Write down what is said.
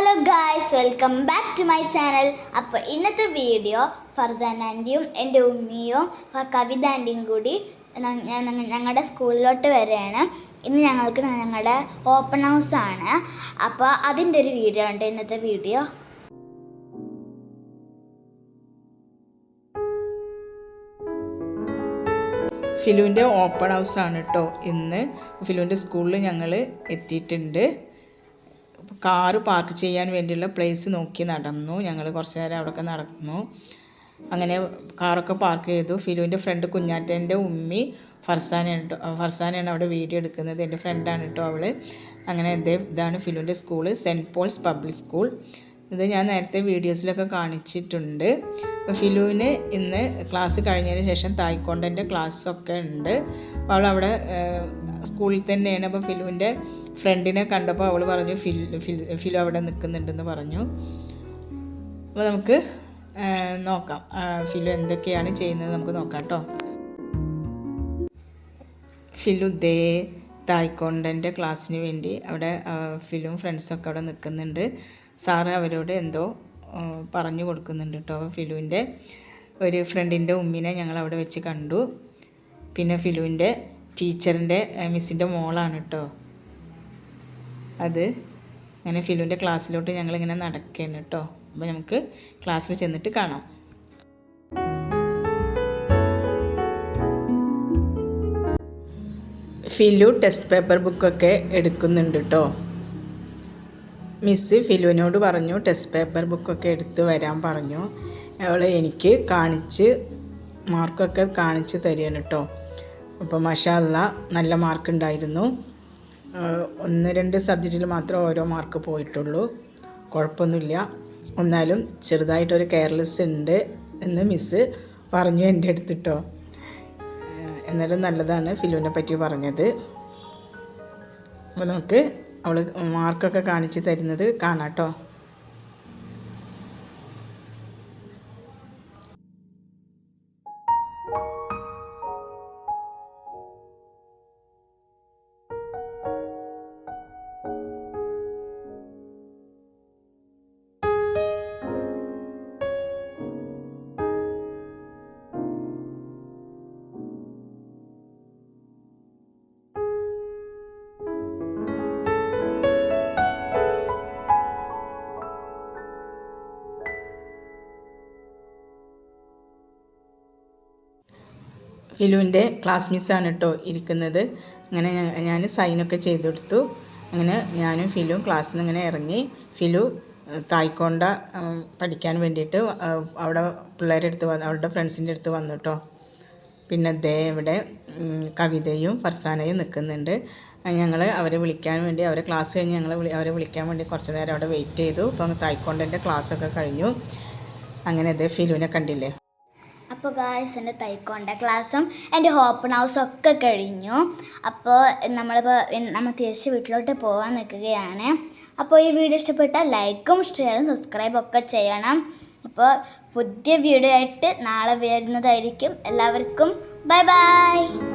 Hello guys welcome back to my channel അപ്പോൾ ഇന്നത്തെ video farsan ആന്റിയും എന്റെ ഉമ്മിയും കവിത ആന്റിയും കൂടി ഞങ്ങളുടെ സ്കൂളിലോട്ട് വരികയാണ്. ഇന്ന് ഞങ്ങൾക്ക് ഞങ്ങളുടെ ഓപ്പൺ ഹൗസ് ആണ്. അപ്പോൾ അതിന്റെ ഒരു വീഡിയോ ഉണ്ട് ഇന്നത്തെ വീഡിയോ ഫിലുവിന്റെ ഓപ്പൺ ഹൗസ് ആണ് കേട്ടോ ഇന്ന്. ഫിലുവിന്റെ സ്കൂളിൽ ഞങ്ങൾ എത്തിയിട്ടുണ്ട്. കാറ് പാർക്ക് ചെയ്യാൻ വേണ്ടിയുള്ള പ്ലേസ് നോക്കി നടന്നു. ഞങ്ങൾ കുറച്ച് നേരം അവിടെയൊക്കെ നടന്നു. അങ്ങനെ കാറൊക്കെ പാർക്ക് ചെയ്തു. ഫിലുവിന്റെ ഫ്രണ്ട് കുഞ്ഞാറ്റന്റെ ഉമ്മി ഫർസാനയാണ് കേട്ടോ ഫർസാനയാണ് അവിടെ വീഡിയോ എടുക്കുന്നത്. എന്റെ ഫ്രണ്ടാണ് കേട്ടോ അവൾ അങ്ങനെ ഇതേ ഇതാണ് ഫിലുവിന്റെ school saint Paul's public school ഇത് ഞാൻ നേരത്തെ വീഡിയോസിലൊക്കെ കാണിച്ചിട്ടുണ്ട്. ഫിലുവിന് ഇന്ന് ക്ലാസ് കഴിഞ്ഞതിന് ശേഷം തായ്ക്കൊണ്ടന്റെ ക്ലാസ്സൊക്കെ ഉണ്ട്. അപ്പോൾ അവൾ അവിടെ സ്കൂളിൽ തന്നെയാണ്. അപ്പോൾ ഫിലുവിന്റെ ഫ്രണ്ടിനെ കണ്ടപ്പോൾ അവൾ പറഞ്ഞു ഫിൽ ഫിലു അവിടെ നിൽക്കുന്നുണ്ടെന്ന് പറഞ്ഞു. അപ്പോൾ നമുക്ക് നോക്കാം. ഫിലു എന്തൊക്കെയാണ് ചെയ്യുന്നത് നമുക്ക് നോക്കാം കേട്ടോ. ഫിലു ദേ തായ്ക്കൊണ്ടന്റെ ക്ലാസ്സിന് വേണ്ടി അവിടെ ഫിലും ഫ്രണ്ട്സൊക്കെ അവിടെ നിൽക്കുന്നുണ്ട്. സാറ് അവരോട് എന്തോ പറഞ്ഞു കൊടുക്കുന്നുണ്ട് കേട്ടോ ഫിലുവിന്റെ. ഒരു ഫ്രണ്ടിന്റെ ഉമ്മിനെ ഞങ്ങൾ അവിടെ വെച്ച് കണ്ടു. പിന്നെ ഫിലുവിന്റെ ടീച്ചറിന്റെ മിസ്സിന്റെ മോളാണ് കേട്ടോ അത് അങ്ങനെ ഫിലുവിന്റെ ക്ലാസ്സിലോട്ട് ഞങ്ങളിങ്ങനെ നടക്കുകയാണ് കേട്ടോ അപ്പോൾ നമുക്ക് ക്ലാസ്സിൽ ചെന്നിട്ട് കാണാം. ഫിലു ടെസ്റ്റ് പേപ്പർ ബുക്കൊക്കെ എടുക്കുന്നുണ്ട് കേട്ടോ മിസ്സ് ഫിലുവിനോട് പറഞ്ഞു ടെസ്റ്റ് പേപ്പർ ബുക്കൊക്കെ എടുത്ത് വരാൻ പറഞ്ഞു. അവൾ എനിക്ക് കാണിച്ച് മാർക്കൊക്കെ കാണിച്ച് തരികയാണ് കേട്ടോ അപ്പോൾ മഷാല്ല നല്ല മാർക്ക് ഉണ്ടായിരുന്നു ഒന്ന് രണ്ട് സബ്ജക്റ്റിൽ മാത്രം ഓരോ മാർക്ക് പോയിട്ടുള്ളൂ. കുഴപ്പമൊന്നുമില്ല. എന്നാലും ചെറുതായിട്ടൊരു കെയർലെസ് ഉണ്ട് എന്ന് മിസ്സ് പറഞ്ഞു എന്റെ അടുത്തിട്ടോ എന്നാലും നല്ലതാണ് ഫിലുവിനെ പറ്റി പറഞ്ഞത്. അപ്പോൾ നമുക്ക് അവൾ മാർക്കൊക്കെ കാണിച്ച് തരുന്നത് കാണാം കേട്ടോ ഫിലുവിന്റെ ക്ലാസ് മിസ്സാണ് കേട്ടോ ഇരിക്കുന്നത്. അങ്ങനെ ഞാൻ സൈനൊക്കെ ചെയ്തു കൊടുത്തു അങ്ങനെ ഞാനും ഫിലുവും ക്ലാസ്സിൽ നിന്ന് ഇങ്ങനെ ഇറങ്ങി ഫിലു തായ്ക്കോണ്ട പഠിക്കാൻ വേണ്ടിയിട്ട് അവിടെ പിള്ളേരുടെ അടുത്ത് വന്ന് അവളുടെ ഫ്രണ്ട്സിന്റെ അടുത്ത് വന്നു കേട്ടോ. പിന്നെ ദേ ഇവിടെ കവിതയും ഫർസാനയും നിൽക്കുന്നുണ്ട്. ഞങ്ങൾ അവരെ വിളിക്കാൻ വേണ്ടി അവരെ ക്ലാസ് കഴിഞ്ഞ് ഞങ്ങൾ അവരെ വിളിക്കാൻ വേണ്ടി കുറച്ച് നേരം അവിടെ വെയിറ്റ് ചെയ്തു. ഇപ്പം തായ്ക്കൊണ്ടന്റെ ക്ലാസ്സൊക്കെ കഴിഞ്ഞു. അങ്ങനെ ദേ ഫിലുവിനെ കണ്ടില്ലേ? അപ്പോൾ ഗായ്സ് എന്റെ തൈക്കോണ്ട ക്ലാസ്സും എന്റെ ഓപ്പൺ ഹൗസും ഒക്കെ കഴിഞ്ഞു. അപ്പോൾ നമ്മളിപ്പോൾ നമ്മൾ തിരിച്ച് വീട്ടിലോട്ട് പോകാൻ നിൽക്കുകയാണ്. അപ്പോൾ ഈ വീഡിയോ ഇഷ്ടപ്പെട്ടാൽ ലൈക്കും ഷെയറും സബ്സ്ക്രൈബും ഒക്കെ ചെയ്യണം. അപ്പോൾ പുതിയ വീഡിയോ ആയിട്ട് നാളെ വരുന്നതായിരിക്കും. എല്ലാവർക്കും ബൈ ബൈ